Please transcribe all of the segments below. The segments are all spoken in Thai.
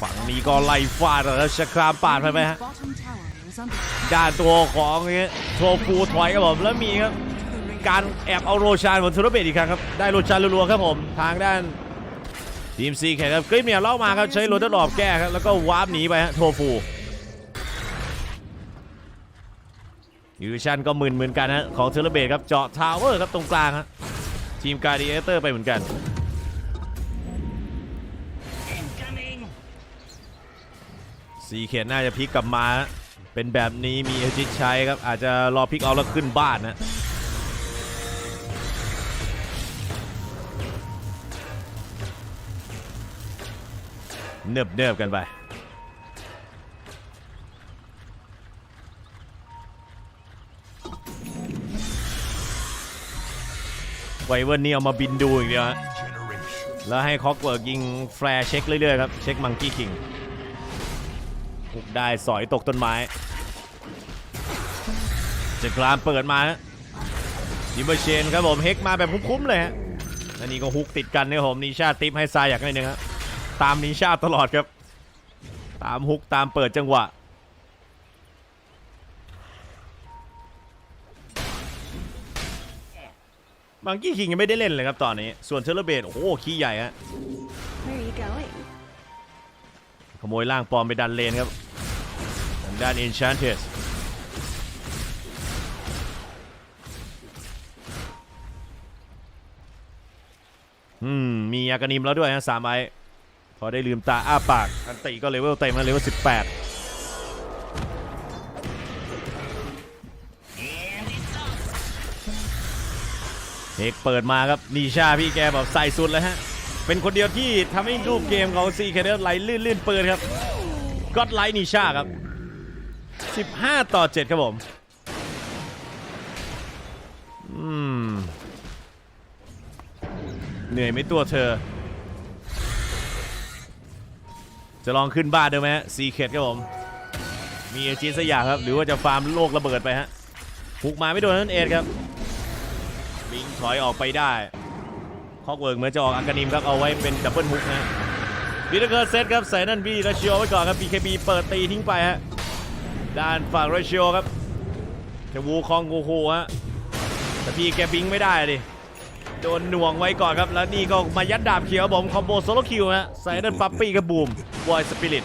ฝั่งนี้ก็ไล่ฟาดแล้วชะครามปาดไปไหมฮะด้านตัวของโทฟูถอยครับผมแล้วมีครับการแอบเอาโรชานบนทูรเบตอีกครั้งครับได้โรชานรัวๆครับผมทางด้านทีมซีแข่งครับกริเนี่ยเล่ามาครับใช้โรเตอร์หลอบแก้ครับแล้วก็วาร์ปหนีไปฮะโทฟูยูชันก็มึนเหมือนกันฮะของเทเลเบตครับเจาะทาวเวอร์ครับตรงกลางฮะทีมการดิเอเตอร์ไปเหมือนกัน ซีเคนน่าจะพลิกกลับมาเป็นแบบนี้มีเอลจิตใช้ครับ อาจจะรอพลิกเอาแล้วขึ้นบ้านนะเนิบเนิบๆกันไป ไวเวอร์นี่เอามาบินดูอีกเดียวแล้วให้คอกเวิร์กยิงแฟร์เช็คเรื่อยๆครับ เช็คมังกี้คิง หุกได้สอยตกต้นไม้จะกรามเปิดมาฮะดิมเบอร์เชนครับผมเฮกมาแบบคุ้มๆเลยฮะอันนี้ก็ฮุกติดกันเนี่ยผมนิชาติปให้ซายอยากนิดนึงครับตามนิชาตลอดครับ ตามฮุกตามเปิดจังหวะมังกี้คิงยังไม่ได้เล่นเลยครับตอนนี้ ส่วนเทเลเบตโอ้โหขี้ใหญ่ฮะ Where are you going? ขโมยร่างปลอมไปดันเลนครับทาง ด้าน Enchantress อืม มีอากานิมแล้วด้วยฮะสามไอพอได้ลืมตาอ้าปากอันติก็เลเวลเต็มแล้วเลเวล18เอกเปิดมาครับนีชาพี่แกแบบใส่สุดเลยฮะ เป็นคนเดียวที่ทำให้รูปเกมของซีเคเดไหลลื่นลื่นเปิดครับก็ไลท์นีชาครับ 15 ต่อ 7 ครับผม อืม เหนื่อยไหมตัวเธอ จะลองขึ้นบ้านดูไหมฮะซีเคดครับผม มีเอจีสกอยางครับ หรือว่าจะฟาร์มโลกระเบิดไปฮะหุกมาไม่โดนนั่นเองครับ บิงถอยออกไปได้คอกเวิร์กเหมือนจะออกอากานิมครับ เอาไว้เป็นดับเบิลฮุกนะบิลเกอร์เซตครับใส่นั่นบีราชิโอไว้ก่อนครับ BKB เปิดตีทิ้งไปฮะ ด้านฝั่งราชิโอครับเทวูคองกูคูฮะแต่พี่แกบิงไม่ได้ดิโดนหน่วงไว้ก่อนครับ แล้วนี่ก็มายัดดาบเขียวผมคอมโบโซโลคิวฮะใส่นั่นปั๊ปปี้กับบูมวอยสปิริต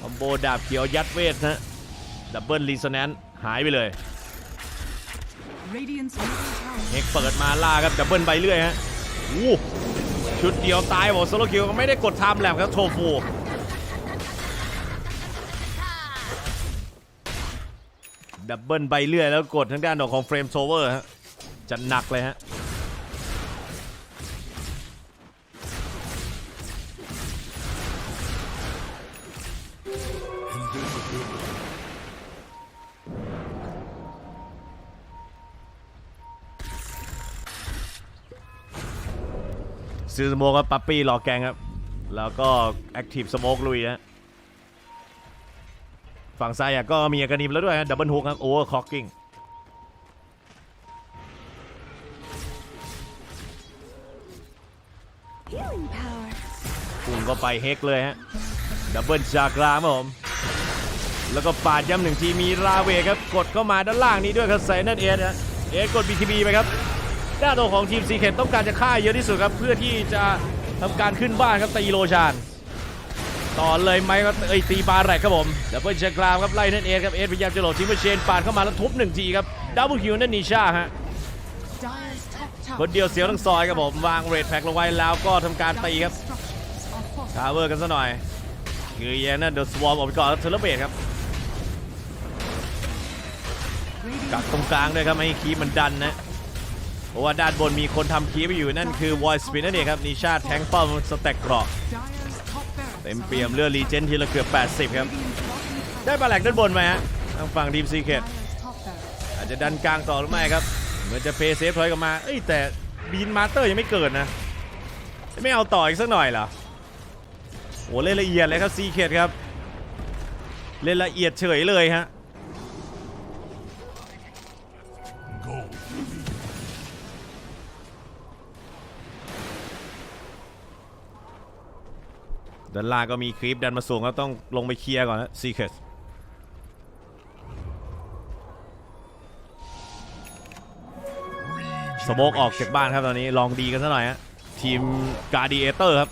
คอมโบดาบเขียวยัดเวทนะดับเบิลรีโซแนนหายไปเลย Radiant's middle tower เฮกเปิดมาล่าครับดับเบิลไปเรื่อยฮะอู้ชุดเดียวตายบอกโซโลคิวก็ไม่ได้กดไทม์แลปครับโทฟู ดับเบิลไปเรื่อยแล้วกดทางด้านดอกของเฟรมโซเวอร์ฮะจะหนักเลยฮะซื้อสโมกครับปั๊ปปี้หลอกแกงครับ แล้วก็แอคทีฟสโมกลุยฮะ ฝั่งซ้ายอะก็มีอากานิมแล้วด้วยฮะดับเบิลฮุกครับโอเวอร์คล็อกกิ้ง healing power พุ่งก็ไปเฮกเลยฮะดับเบิลจากรามครับผมแล้วก็ปาดย้ำหนึ่งทีมีราเวครับกดเข้ามาด้านล่างนี้ด้วยครับใส่นั่นเอสฮะเอสกด BKB ไปครับด้านตัวของทีมซีเคนต้องการจะฆ่าเยอะที่สุดครับเพื่อที่จะทำการขึ้นบ้านครับตีโลชาน ต่อเลยไหมครับเอ้ยตีบาแรกครับผมดับเบิลจากรามครับไล่นั่นเอสครับเอสพยายามจะโหลดทีมเชนปาดเข้ามาแล้วทุบหนึ่งทีครับดับเบิลคิวนั่นนิชาฮะคนเดียวเสียวทั้งซอยครับผมวางเรดแพ็กลงไว้แล้วก็ทำการตีครับ structures are fortified ทาวเวอร์กันซะหน่อยคือแยนนั่นเดอะสวอมออกไปก่อนแล้วเทเลเบตครับกักตรงกลางด้วยครับไม่คีบมันดันนะเพราะว่าด้านบนมีคนทำคีบไปอยู่นั่นคือวอยสปินนั่นเองครับนิชาแทงป้อมสแต็กเกราะ เต็มเปี่ยมเลือดรีเจนทีละเกือบ 80 ครับ ได้ปลาแหลกด้านบนไหมฮะทางฝั่งทีมซีเคทอาจจะดันกลางต่อหรือไม่ครับ เหมือนจะเพย์เซฟถอยกลับมาเอ้ยแต่บีนมาสเตอร์ยังไม่เกิดนะไม่เอาต่ออีกสักหน่อยเหรอโอ้เล่นละเอียดเลยครับซีเคทครับ เล่นละเอียดเฉยเลยฮะ ด้านล่างก็มีคลิปดันมาสูงแล้วต้องลงไปเคลียร์ก่อนนะซีเคสสโมกออกจากบ้านครับตอนนี้ลองดีกันซะหน่อยฮะทีมการ์ดีเอเตอร์ครับ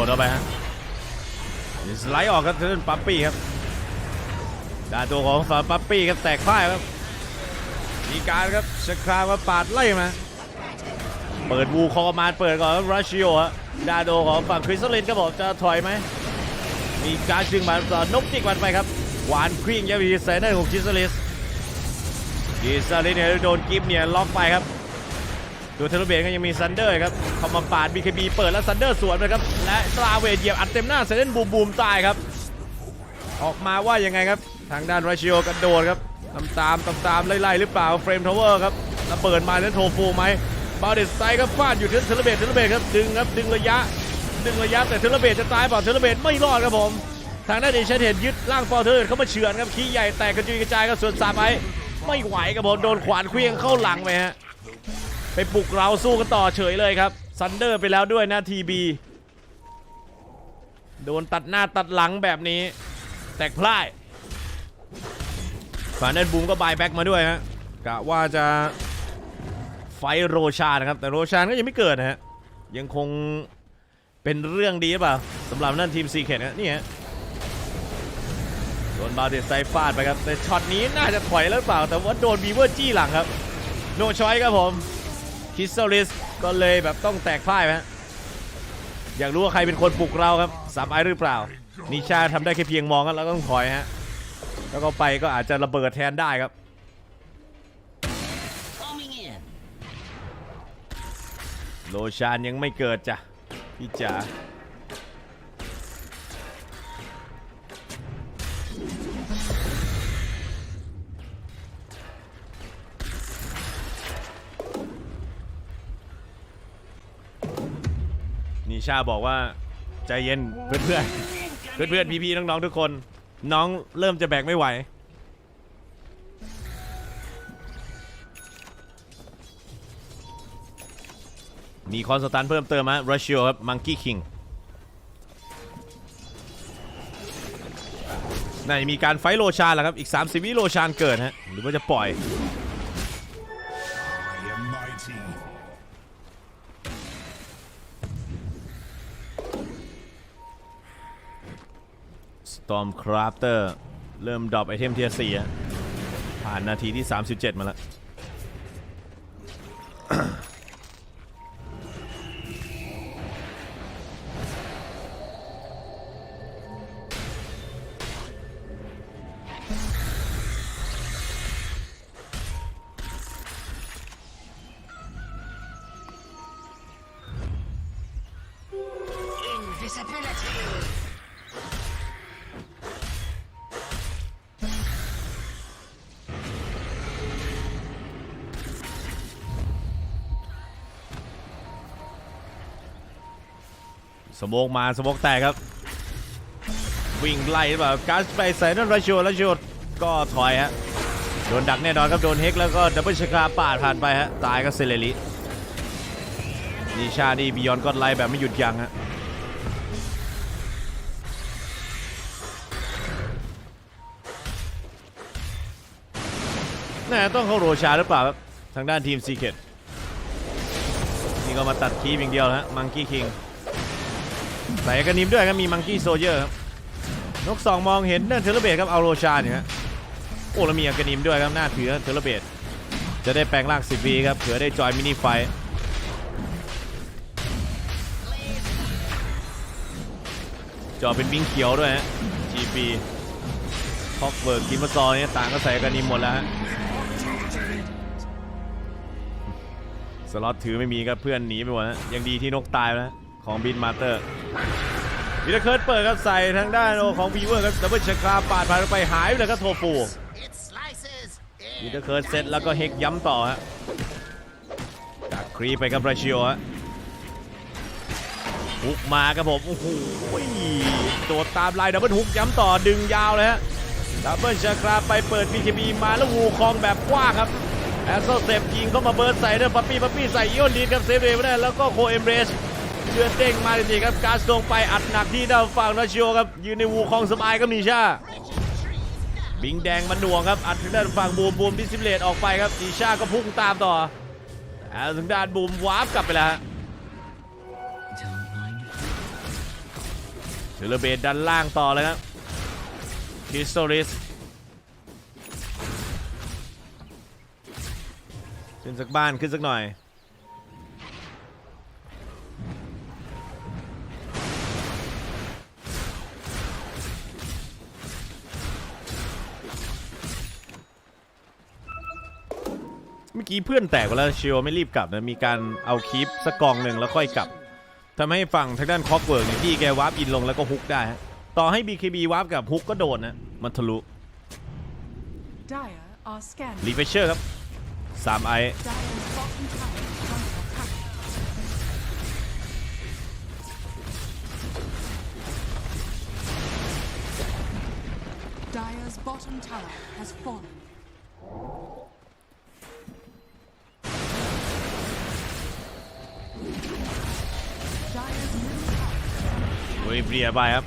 โยนเข้าไปฮะสไลด์ออกครับท่นปั๊ปปี้ครับดาตัวของฝาปั๊ปปี้ครับแตกพ่ายครับมีการครับสครามาปาดไล่มาเปิดวูคอมาเปิดก่อนครับรัชิโอฮะดาโดของฝั่งคริสตินก็บอกจะถอยไหมมีการจึงมาต่อนกจิกวันไปครับหวานครีงยับพีไซเนอร์ของคริสตัลลิสคริสตัลลินเนี่ยโดนกิฟเนี่ยล็อกไปครับ ตัวเทเลเบนก็ยังมีซันเดอร์ครับเข้ามาปาด BKB เปิดแล้วซันเดอร์สวนไปครับ และสลาเวทเหยียบอัดเต็มหน้าเซเลนบูมบูมตายครับ ออกมาว่ายังไงครับ ทางด้านราชิโอกระโดดครับตามตามตามตามไล่ๆหรือเปล่าเฟรมทาวเวอร์ครับแล้วเปิดมาแล้วโทฟูไหมบาเดสไซก็ฟาดอยู่ที่เทเลเบนเทเลเบนครับดึงครับดึงระยะ ดึงระยะแต่เทเลเบนจะตายเปล่าเทเลเบนไม่รอดครับผม ทางด้านเอเชนเห็นยึดร่างฟอร์เทอร์เข้ามาเฉือนครับขี้ใหญ่แตกกระจุยกระจายครับส่วนซาไปไม่ไหวครับผมโดนขวานเคลี้ยงเข้าหลังไปฮะ ไปปลุกเราสู้กันต่อเฉยเลยครับซันเดอร์ไปแล้วด้วยนะทีบีโดนตัดหน้าตัดหลังแบบนี้ แตกพล่ายฝานเดนบูมก็บายแบ็กมาด้วยฮะกะว่าจะไฟโรชานนะครับ แต่โรชานก็ยังไม่เกิดนะฮะยังคงเป็นเรื่องดีเปล่าสำหรับนั่นทีมซีเคทนะนี่ฮะโดนบาเดสไซฟาดไปครับ แต่ช็อตนี้น่าจะถอยแล้วหรือเปล่า แต่ว่าโดนบีเวอร์จี้หลังครับ โนชอยครับผม คิสโซลิสก็เลยแบบต้องแตกพ่ายไหมฮะอยากรู้ว่าใครเป็นคนปลุกเราครับสามไอหรือเปล่า นิชาทำได้แค่เพียงมองกันแล้วก็ต้องถอยฮะแล้วก็ไปก็อาจจะระเบิดแทนได้ครับ Coming in. โลชานยังไม่เกิดจ้ะพี่จ๋า นิชาบอกว่าใจเย็นเพื่อนๆเพื่อนๆพี่ๆน้องๆทุกคน น้องเริ่มจะแบกไม่ไหว มีคอนสแตันเพิ่มเติมฮะรัชเชียครับมังกี้คิงน่าจะมีการไฟท์โลชานแล้วครับ อีก 30 วิโลชานเกิดฮะ หรือว่าจะปล่อย ตอมคราฟเตอร์เริ่มดรอปไอเทมเทียร์สี่ผ่านนาทีที่ 37 มาแล้ว Invisibility. สโมกมาสโมกแตกครับ วิ่งไล่หรือเปล่าการไปใส่นั่นราชิโอราชิโอก็ถอยฮะโดนดักแน่นอนครับโดนเฮกแล้วก็ดับเบิลชคาปาดผ่านไปฮะตายก็เซเลลินิชานี่บิยอนก็ไล่แบบไม่หยุดยั้งฮะน่ต้องเข้าโรชาหรือเปล่าครับทางด้านทีมซีเคทนี่ก็มาตัดคีบอย่างเดียวฮะมังกี้คิง ใส่กระนิมด้วยครับมีมังกี้โซเยอร์ครับนกสองมองเห็นนั่นเทเลเบตครับเอาโรชาเนี่ยโอ้แล้วมีกระนิมด้วยครับหน้าถือเทเลเบตจะได้แปลงร่าง10วีครับเผื่อได้จอยมินิไฟจอเป็นบิงเขียวด้วยฮะ GP พอกเบิร์กกิมซอร์เนี่ยต่างก็ใส่กันนิมหมดแล้วฮะ สล็อตถือไม่มีครับเพื่อนหนีไปหมดฮะยังดีที่นกตายแล้ว ของบินมาเตอร์วิลเคิร์ดเปิดครับใส่ทางด้านของวีเวอร์ครับดับเบิลชคราปาดผ่านไปหายไปเลยครับโทฟู It slices. วิเคิร์ดเสร็จแล้วก็เฮกย้ำต่อฮะจากครีไปครับราชิโอฮะฮุกมาครับผมโอ้โหโดดตามลายดับเบิลฮุกย้ำต่อดึงยาวเลยฮะดับเบิลชคราไปเปิด BKB มาแล้ววูคองแบบกว้างครับแอสโซเซฟยิงเข้ามาเบิร์ดใส่เด้อปั๊ปปี้ปั๊ปปี้ใส่อีโอนลีดครับเซฟเวไม่ได้แล้วก็โคเอมเบรส เลือดเด้งมาจริงๆครับการสลงไปอัดหนักที่ด้านฝั่งราชิโอครับยืนในวูคองสบายก็มีชาบิงแดงมันหน่วงครับอัดถึงด้านฝั่งบูมบูมดิสซิเลตออกไปครับอีชาก็พุ่งตามต่อเอาถึงด้านบูมวาร์ปกลับไปแล้วฮะเทเลเบตด้านล่างต่อเลยครับคริสโตริสขึ้นสักบ้านขึ้นสักหน่อย มื่อกี้เพื่อนแตกไปแล้วเชียวไม่รีบกลับนะมีการเอาคีปสักกองหนึ่งแล้วค่อยกลับทำให้ฝั่งทางด้านคอกเวิร์กเนี่ยพี่แกวาร์ปอินลงแล้วก็ฮุกได้ฮะต่อให้ BKB วาร์ปกับฮุกก็โดนนะมันทะลุ Dire are scanning. รีเฟชเชอร์ครับ3ไอ fallen. Dire's middle tower ลุยเปรียไปครับ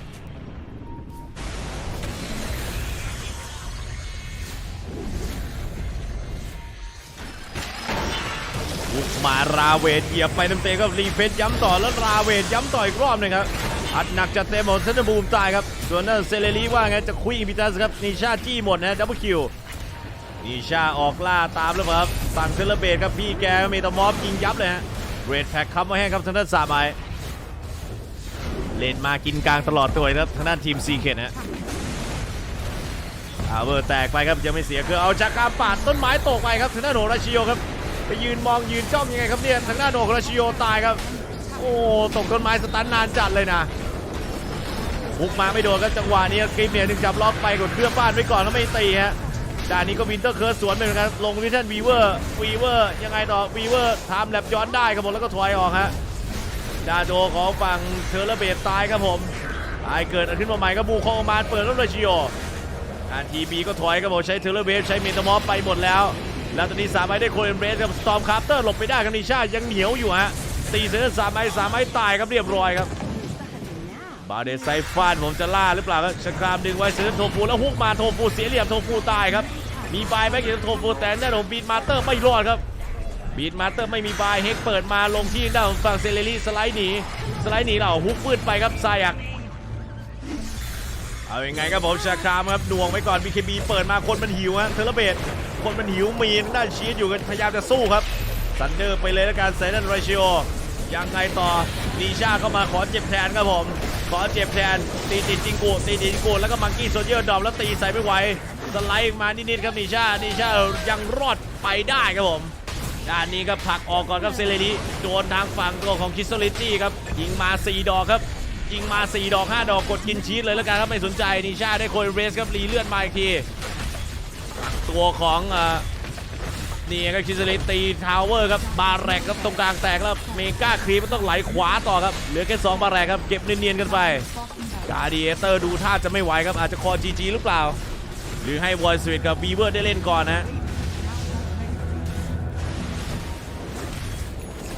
บุกมาราเวทเหยียบไปเต็มๆครับรีเฟซย้ำต่อแล้วราเวทย้ำต่ออีกรอบหนึงครับอัดหนักจัดเต็มหมดเซนต์บูมตายครับ ส่วนนั่นเซเลรีว่าไงจะคุยอิมิตัสครับนิชาจี้หมดนะดับเบิลคิวนิชาออกล่าตามแล้วครับฝั่งเซเลเบตครับพี่แกเมตามอฟยิงยับเลยฮะเรดแพ็คคับมาให้งครับทางด้านสามไอ เลนมากินกลางตลอดตัวเลยครับทางด้านทีมซีเคนฮะอาเวอร์แตกไปครับยังไม่เสียคือเอาจากการปาดต้นไม้ตกไปครับทางด้านโหราชิโยครับไปยืนมองยืนจ้องยังไงครับเนี่ยทางด้านโหราชิโยตายครับ โอ้ตกต้นไม้สตันนานจัดเลยนะบุกมาไม่โดนครับจังหวะนี้กรีมเนี่ยหนึ่งจับล็อกไปกดเครื่องบ้านไว้ก่อนแล้วไม่ตีฮะด้านนี้ก็วินเตอร์เคิร์สสวนไปเหมือนกันลงวิทันวีเวอร์วีเวอร์ยังไงต่อวีเวอร์ทำแลบย้อนได้ครับผมแล้วก็ถอยออกฮะ ดาโจของฝั่งเทอร์รเบตตายครับผมตายเกิดขึ้นมาใหม่ครับบูคองมาเปิดแล้วเลยชิโอการทีบีก็ถอยครับผมใช้เทอร์เบตใช้เมตามอฟไปหมดแล้ว แล้วตอนนี้สามไม้ได้โคเอนเบสครับสตอมคาร์เตอร์หลบไปได้ครับนิชายังเหนียวอยู่ฮะตีเซนสามไม้สามไม้ตายครับเรียบร้อยครับบาเดสไซฟานผมจะล่าหรือเปล่าครับชครามดึงไว้เซนโทฟูแล้วฮุกมาโทฟูเสียเหลี่ยมโทฟูตายครับมีบายแบ็กเกโทฟูแต่แน่นอนบีดมาเตอร์ไม่รอดครับ บีดมาสเตอร์ไม่มีบายเฮกเปิดมาลงที่ด้านฝั่งเซเลรีสไลด์หนีสไลด์หนีเราฮุกปืนไปครับซายักเอาอยังไงครับผมชาครามครับดวงไว้ก่อน BKB เปิดมาคนมันหิวฮะเทเลเบตคนมันหิวมีทางด้านชีสอยู่กันพยายามจะสู้ครับซันเดอร์ไปเลยแล้วกันไซนันไรชิโอยังไงต่อนีชาเข้ามาขอเจ็บแทนครับผม ขอเจ็บแทน ตีติดจิงกูตีติดจิงกูแล้วก็มังกี้โซเยอร์ดอมแล้วตีใส่ไม่ไหวสไลด์มานิดๆครับนีชานีชายังรอดไปได้ครับผม ด้านนี้ครับผลักออกก่อนครับเซเลนีโดนทางฝั่งตัวของคิสโซลิตี้ครับยิงมา 4 ดอกครับยิงมา 4 ดอก 5 ดอกกดกินชีสเลยแล้วกันครับไม่สนใจนิชาได้โคยเรสครับรีเลื่อนมาอีกทีตัวของอ่อนี่ครับคิสโซลิตีทาวเวอร์ครับบาแรกครับตรงกลางแตกแล้วเมกาครีมต้องไหลขวาต่อครับเหลือแค่2บาแรกครับเก็บเนียนๆกันไปกาดียเตอร์ดูท่าจะไม่ไหวครับอาจจะคอจีจีหรือเปล่า หรือให้วอยสวิตกับวีเวอร์ได้เล่นก่อนนะ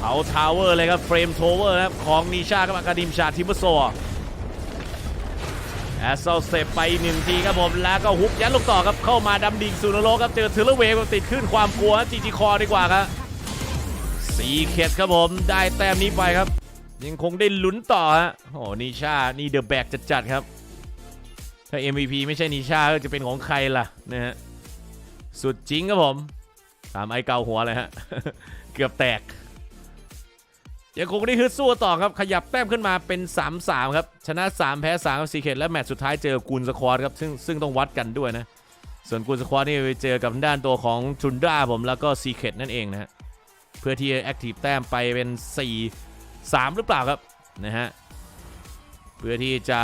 เอาทาวเวอร์เลยครับ เฟรมโทเวอร์ครับของนิชากับอากาดิมชาทิมโซแอสเซลเซปไปหนึ่งทีครับผม แล้วก็ฮุกยัดลูกต่อครับ เข้ามาดำดิ่งสู่นรกครับ เจอเทเลเวฟติดขึ้นความกลัวจีจีคอดีกว่าครับสีเข็ดครับผม ได้แต้มนี้ไปครับ ยังคงได้ลุ้นต่อฮะโอ้นิชา นี่เดอะแบกจัดๆครับ ถ้า MVP ไม่ใช่นิชาก็จะเป็นของใครล่ะนะฮะสุดจริงครับผมตามไอ้เกาหัวเลยฮะ เกือบแตก ยังคงได้ฮึดสู้ต่อครับ ขยับแต้มขึ้นมาเป็น 3-3 ครับ ชนะ 3 แพ้3กับซีเคทและแมตช์สุดท้ายเจอกูนสควอตครับซึ่งซึ่งต้องวัดกันด้วยนะ ส่วนกูนสควอตนี่ไปเจอกับด้านตัวของชุนดราผมแล้วก็ซีเคทนั่นเองนะเพื่อที่จะแอคทีฟแต้มไปเป็น 4 3 หรือเปล่าครับนะฮะเพื่อที่จะ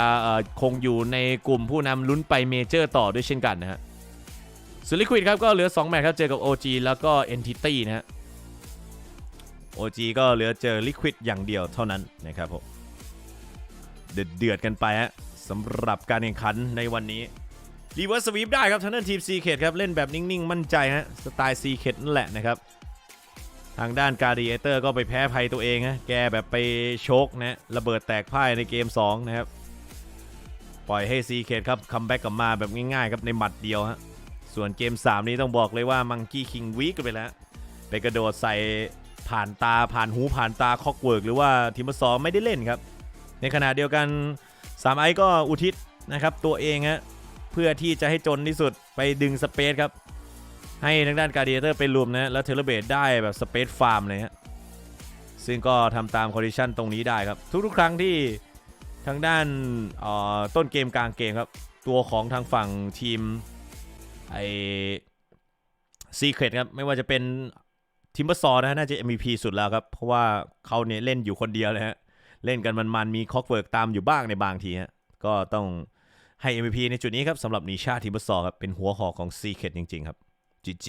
คงอยู่ในกลุ่มผู้นำลุ้นไปเมเจอร์ต่อด้วยเช่นกันนะฮะส่วนลิควิดครับก็เหลือ 2 แมตช์ครับเจอกับ OG แล้วก็ Entity นะฮะ OG ก็เหลือเจอ Liquid อย่างเดียวเท่านั้นนะครับผมเดือดเดือดกันไปฮะสำหรับการแข่งขันในวันนี้รีเวิร์สสวีปได้ครับทางด้านทีม c ีเคครับเล่นแบบนิ่ง ๆ มั่นใจฮะสไตล์ c ีเคนั่นแหละนะครับ ทางด้านการีเอเตอร์ก็ไปแพ้ภัยตัวเองฮะแกแบบไปโชกนะระเบิดแตกพ่ายในเกม 2 นะครับ ปล่อยให้ c ีเคครับคัมแบ็กกลับมาแบบง่าย ๆ ครับ ในหมัดเดียวฮะส่วนเกม 3 นี้ต้องบอกเลยว่ามังกี้คิงวีกไปแล้ว ไปกระโดดใส่ ผ่านตาผ่านหูผ่านตาคอกเวิร์กหรือว่าทีมสองไม่ได้เล่นครับ ในขณะเดียวกันสามไอก็อุทิศนะครับตัวเองฮะเพื่อที่จะให้จนที่สุดไปดึงสเปซครับ ให้ทางด้านการ์เดียเตอร์ไปรวมนะแล้วเทเลเบตได้แบบสเปซฟาร์มเลยฮะซึ่งก็ทำตามคอนดิชันตรงนี้ได้ครับ ทุกๆ ครั้งที่ทางด้านออต้นเกมกลางเกมครับ ตัวของทางฝั่งทีมไอซีเครตครับ ไม่ว่าจะเป็น ทิมเบอร์ซอนะฮะน่าจะ MVP สุดแล้วครับ เพราะว่าเขาเนี่ยเล่นอยู่คนเดียวเลยฮะ เล่นกันมันๆ มีคอกเวิร์กตามอยู่บ้างในบางทีฮะ ก็ต้องให้ MVP ในจุดนี้ครับสำหรับนิชาทิมเบอร์ซอครับ เป็นหัวหอกของซีเคดจริง ๆ ครับ GG